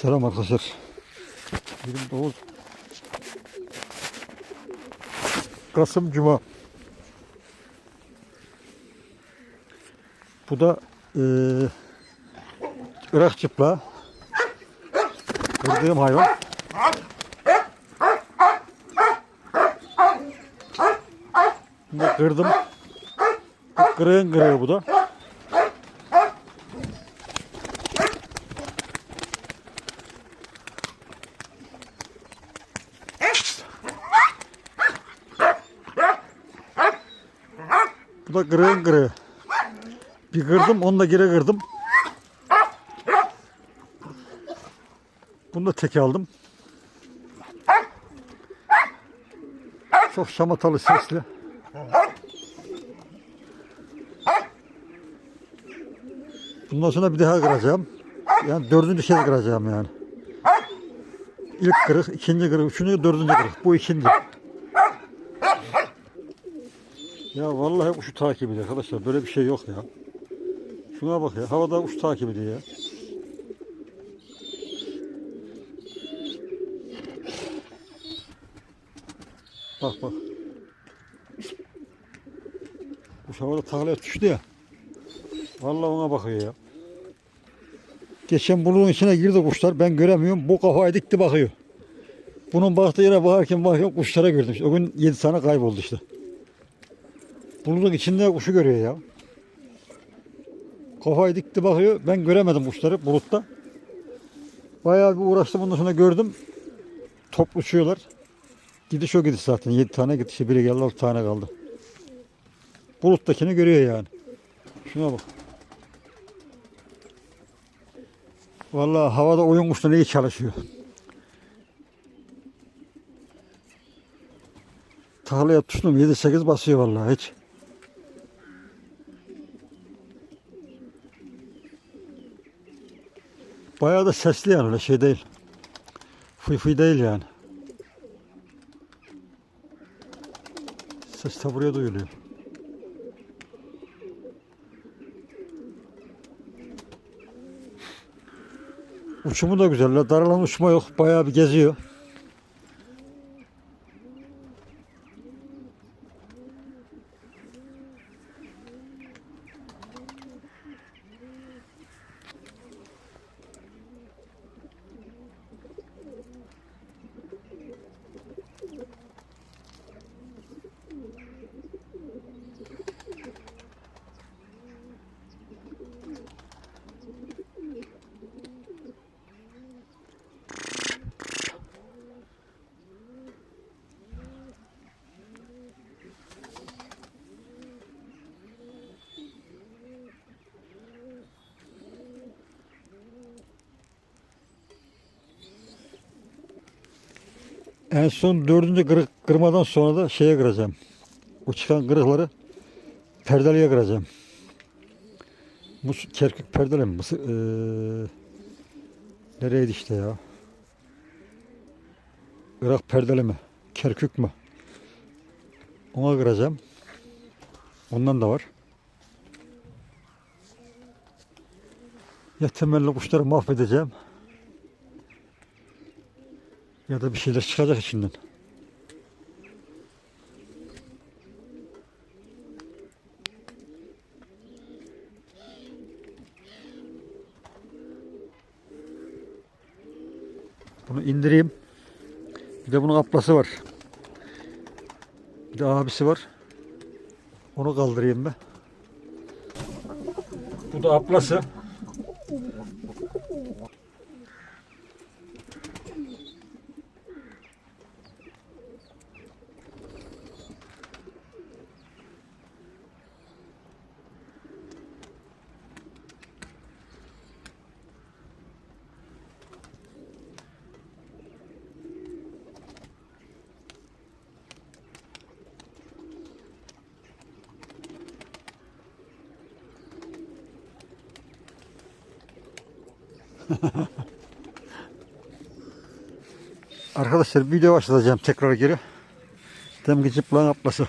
Selam arkadaşlar. 29 Kasım Cuma. Bu da eee Irak çıplağı. Kırdığım hayvan. Bunu kırdım. Kırığın kırığı bu da. Bu da kırığın kırığı. Bir kırdım, onu da geri kırdım. Bunu da teke aldım. Çok şamatalı sesli. Bundan sonra bir daha kıracağım. Yani dördüncü kez kıracağım yani. İlk kırık, ikinci kırık, üçüncü, dördüncü kırık. Bu ikinci. Ya vallahi kuşu takip ediyor arkadaşlar. Böyle bir şey yok ya. Şuna bak ya. Havada kuş takip ediyor ya. Bak bak. Kuş havada taklaya düştü ya. Vallahi ona bakıyor ya. Geçen buluğun içine girdi kuşlar. Ben göremiyorum. Bu kafayı dikti bakıyor. Bunun baktığı yere bakarken bakıyorum kuşlara gördüm. İşte o gün 7 tane kayboldu işte. Buluğun içinde kuşu görüyor ya. Kafayı dikti bakıyor. Ben göremedim kuşları bulutta. Bayağı bir uğraştım. Ondan sonra gördüm. Toplu uçuyorlar. Gidiş o gidiş zaten. 7 tane gidişi biri geldi 6 tane kaldı. Buluttakini görüyor yani. Şuna bak. Vallahi havada oyun kuşları iyi çalışıyor. Tahlaya tuttum 7-8 basıyor vallahi hiç. Bayağı da sesli yani öyle şey değil. Fıy fıy değil yani. Ses de buraya duyuluyor. Uçumu da güzel. la, Daralan uçma yok. Bayağı bir geziyor. En son dördüncü kırık kırmadan sonra da şeye kıracağım. O çıkan kırıkları perdeliye kıracağım. Bu kerkük perdeli mi? Mısır, eee, nereydi işte ya? Irak perdeli mi? Kerkük mü? Ona kıracağım. Ondan da var. Ya temelli kuşları mahvedeceğim. Ya da bir şeyler çıkacak içinden. Bunu indireyim. Bir de bunun ablası var. Bir de abisi var. Onu kaldırayım ben. Bu da ablası. Arkadaşlar video başlatacağım tekrar geri. Demgi cıplağın ablası.